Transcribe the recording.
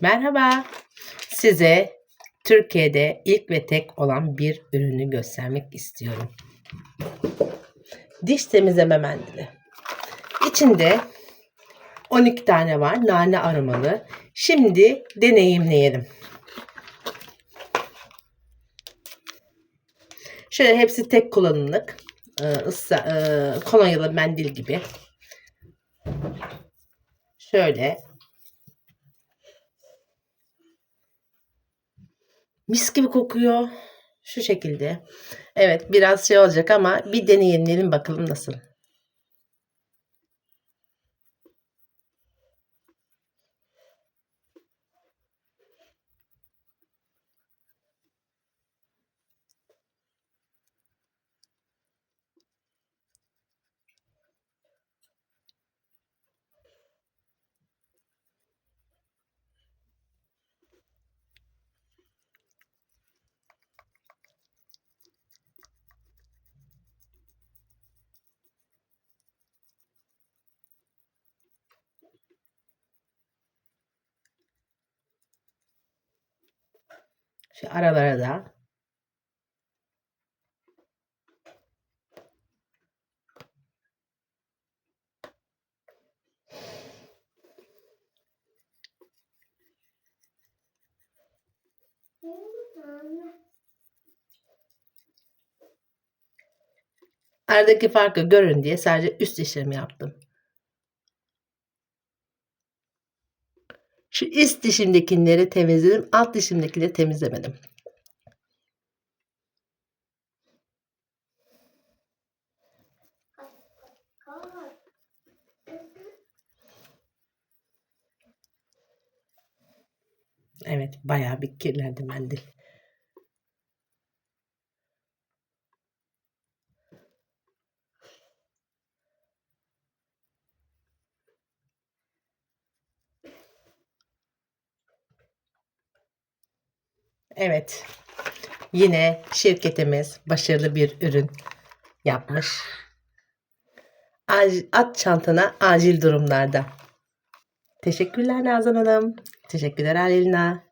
Merhaba. Size Türkiye'de ilk ve tek olan bir ürünü göstermek istiyorum. Diş temizleme mendili. İçinde 12 tane var nane aromalı. Şimdi deneyimleyelim. Şöyle hepsi tek kullanımlık. Ee, ıssa, e, kolonyalı mendil gibi. Şöyle Mis gibi kokuyor. Şu şekilde. Evet biraz şey olacak ama bir deneyelim bakalım nasıl. Şu aralara da. Aradaki farkı görün diye sadece üst dişlerimi yaptım. Şu üst dişimdekileri temizledim. Alt dişimdekileri temizlemedim. Evet bayağı bir kirlendi mendil. Evet. Yine şirketimiz başarılı bir ürün yapmış. At çantana acil durumlarda. Teşekkürler Nazan Hanım. Teşekkürler Aleyna.